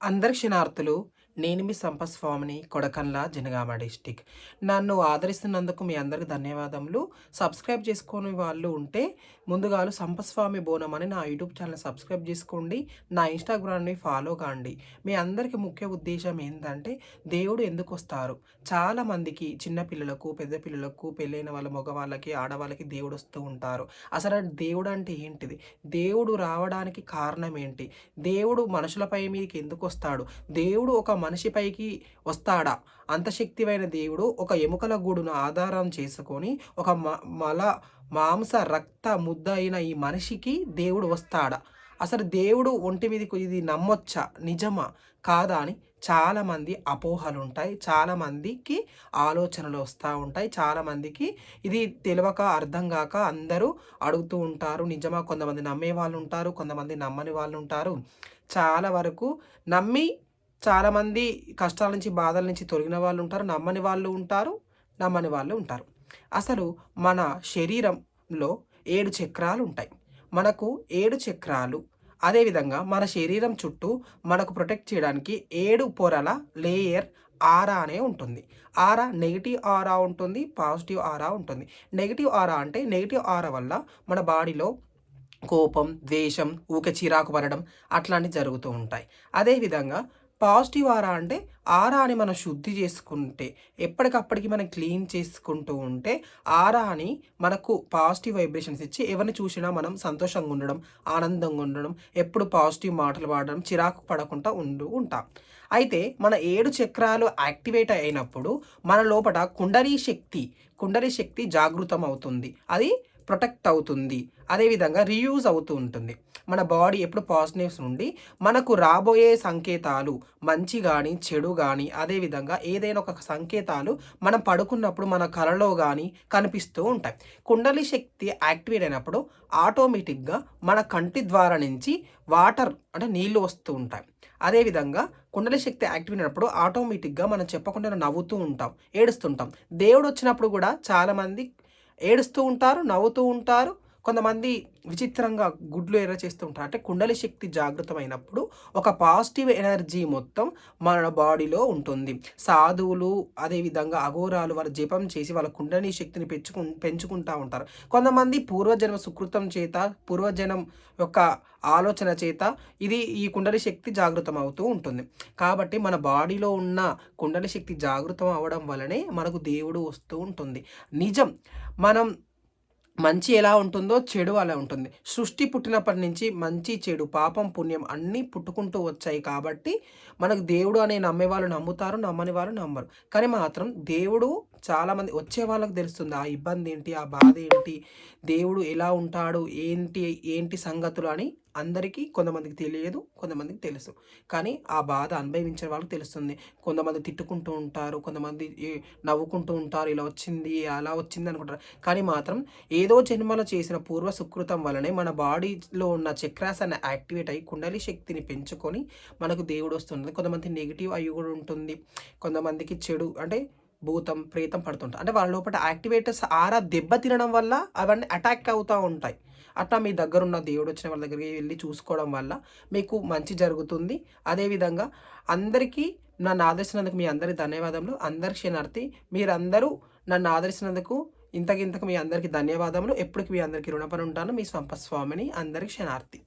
అందరి క్షణార్థులు నేను మీ సంపస్వామిని కొడకన్ల జనగామ డిస్టిక్. నన్ను ఆదరిస్తున్నందుకు మీ అందరికి ధన్యవాదములు. సబ్స్క్రైబ్ చేసుకుని వాళ్ళు ఉంటే ముందుగా సంపస్వామి బోనం అని నా యూట్యూబ్ ఛానల్ సబ్స్క్రైబ్ చేసుకోండి. నా ఇన్స్టాగ్రామ్ని ఫాలో కాండి. మీ అందరికీ ముఖ్య ఉద్దేశం ఏంటంటే దేవుడు ఎందుకు వస్తారు చాలామందికి చిన్నపిల్లలకు పెద్ద పిల్లలకు పెళ్ళైన వాళ్ళ మగవాళ్ళకి ఆడవాళ్ళకి దేవుడు వస్తూ ఉంటారు. అసలు దేవుడు అంటే ఏంటిది? దేవుడు రావడానికి కారణం ఏంటి? దేవుడు మనుషులపై మీదకి ఎందుకు వస్తాడు దేవుడు ఒక మనిషిపైకి వస్తాడా? అంతశక్తివైన దేవుడు ఒక ఎముకల గూడును ఆధారం చేసుకొని ఒక మల మాంస రక్త ముద్ద అయిన ఈ మనిషికి దేవుడు వస్తాడా? అసలు దేవుడు ఒంటి మీదకి ఇది నమ్మొచ్చా? నిజమా? కాదా అని చాలామంది అపోహలు ఉంటాయి చాలామందికి ఆలోచనలు వస్తూ ఉంటాయి. చాలామందికి ఇది తెలియక అర్థం కాక అందరూ అడుగుతూ ఉంటారు. నిజమా? కొంతమంది నమ్మే వాళ్ళు ఉంటారు కొంతమంది నమ్మని వాళ్ళు ఉంటారు చాలా వరకు నమ్మి చాలామంది కష్టాల నుంచి బాధల నుంచి తొలగిన వాళ్ళు ఉంటారు నమ్మని వాళ్ళు ఉంటారు నమ్మని వాళ్ళు ఉంటారు. అసలు మన శరీరంలో ఏడు చక్రాలు ఉంటాయి. మనకు ఏడు చక్రాలు. అదేవిధంగా మన శరీరం చుట్టూ మనకు ప్రొటెక్ట్ చేయడానికి ఏడు పొరల లేయర్ ఆరా అనే ఉంటుంది. ఆరా నెగిటివ్ ఆరా ఉంటుంది పాజిటివ్ ఆరా ఉంటుంది. నెగిటివ్ ఆరా అంటే నెగిటివ్ ఆరా వల్ల మన బాడీలో కోపం ద్వేషం ఊక చిరాకు పడడం అట్లాంటివి జరుగుతూ ఉంటాయి. అదేవిధంగా పాజిటివ్ ఆరా అంటే ఆరాని మనం శుద్ధి చేసుకుంటే ఎప్పటికప్పటికి మనం క్లీన్ చేసుకుంటూ ఉంటే ఆరాని మనకు పాజిటివ్ వైబ్రేషన్స్ ఇచ్చి ఎవరిని చూసినా మనం సంతోషంగా ఉండడం ఆనందంగా ఉండడం ఎప్పుడు పాజిటివ్ మాటలు వాడడం చిరాకు పడకుండా ఉండు ఉంటాం. అయితే మన ఏడు చక్రాలు యాక్టివేట్ అయినప్పుడు మన లోపల కుండరీ శక్తి కుండరీ శక్తి జాగృతం అవుతుంది. అది ప్రొటెక్ట్ అవుతుంది. అదేవిధంగా రీయూజ్ అవుతూ ఉంటుంది. మన బాడీ ఎప్పుడు పాజిటివ్స్ నుండి మనకు రాబోయే సంకేతాలు మంచి కానీ చెడు కానీ అదేవిధంగా ఏదైనా ఒక సంకేతాలు మనం పడుకున్నప్పుడు మన కలలో కానీ కనిపిస్తూ ఉంటాయి. కుండలి శక్తి యాక్టివేట్ అయినప్పుడు ఆటోమేటిక్గా మన కంటి ద్వారా నుంచి వాటర్ అంటే నీళ్ళు వస్తూ ఉంటాయి. అదేవిధంగా కుండలి శక్తి యాక్టివేట్ అయినప్పుడు ఆటోమేటిక్గా మనం చెప్పకుండా నవ్వుతూ ఉంటాం ఏడుస్తుంటాం. దేవుడు వచ్చినప్పుడు కూడా చాలామంది ఏడుస్తూ ఉంటారు నవ్వుతూ ఉంటారు. కొంతమంది విచిత్రంగా గుడ్లు ఎర్ర చేస్తూ ఉంటారు. అంటే కుండలి శక్తి జాగృతమైనప్పుడు ఒక పాజిటివ్ ఎనర్జీ మొత్తం మన బాడీలో ఉంటుంది. సాధువులు అదేవిధంగా అఘోరాలు వారు జపం చేసి వాళ్ళ కుండలి శక్తిని పెంచుకు పెంచుకుంటూ ఉంటారు. కొంతమంది పూర్వజన్మ సుకృతం చేత పూర్వజనం యొక్క ఆలోచన చేత ఇది ఈ కుండలి శక్తి జాగృతం అవుతూ ఉంటుంది. కాబట్టి మన బాడీలో ఉన్న కుండలి శక్తి జాగృతం అవ్వడం వలనే మనకు దేవుడు వస్తూ ఉంటుంది. నిజం మనం మంచి ఎలా ఉంటుందో చెడు అలా ఉంటుంది. సృష్టి పుట్టినప్పటి నుంచి మంచి చెడు పాపం పుణ్యం అన్నీ పుట్టుకుంటూ వచ్చాయి కాబట్టి మనకు దేవుడు అనే నమ్మే వాళ్ళు నమ్ముతారు నమ్మని వాళ్ళు నమ్మరు. కానీ మాత్రం దేవుడు చాలామంది వచ్చే వాళ్ళకి తెలుస్తుంది ఆ ఇబ్బంది ఏంటి ఆ బాధ ఏంటి దేవుడు ఎలా ఉంటాడు ఏంటి ఏంటి సంగతులు అని అందరికీ కొంతమందికి తెలియదు కొంతమందికి తెలుసు. కానీ ఆ బాధ అనుభవించే వాళ్ళకి తెలుస్తుంది. కొంతమంది తిట్టుకుంటూ ఉంటారు కొంతమంది నవ్వుకుంటూ ఉంటారు ఇలా వచ్చింది అలా వచ్చింది అనుకుంటారు. కానీ మాత్రం ఏదో జన్మలో చేసిన పూర్వ సుకృతం వలనే మన బాడీలో ఉన్న చక్రాస్ యాక్టివేట్ అయ్యి కుండలి శక్తిని పెంచుకొని మనకు దేవుడు వస్తుంది కొంతమంది నెగిటివ్ అయ్యి కూడా ఉంటుంది. కొంతమందికి చెడు అంటే భూతం ప్రేతం పడుతుంటాయి అంటే వాళ్ళ లోపల యాక్టివేటర్స్ ఆరా దెబ్బ తినడం వల్ల అవన్నీ అటాక్ అవుతూ ఉంటాయి. అట్లా మీ దగ్గర ఉన్న దేవుడు వచ్చిన వాళ్ళ దగ్గరికి వెళ్ళి చూసుకోవడం వల్ల మీకు మంచి జరుగుతుంది. అదేవిధంగా అందరికీ నన్ను ఆదర్శినందుకు మీ అందరి ధన్యవాదములు. అందరి క్షణార్థి మీరందరూ నన్ను ఆదర్శినందుకు ఇంతకింతకు మీ అందరికీ ధన్యవాదములు. ఎప్పటికి మీ అందరికీ రుణపడి ఉంటాను. మీ స్వంపస్వామిని అందరి క్షణార్థి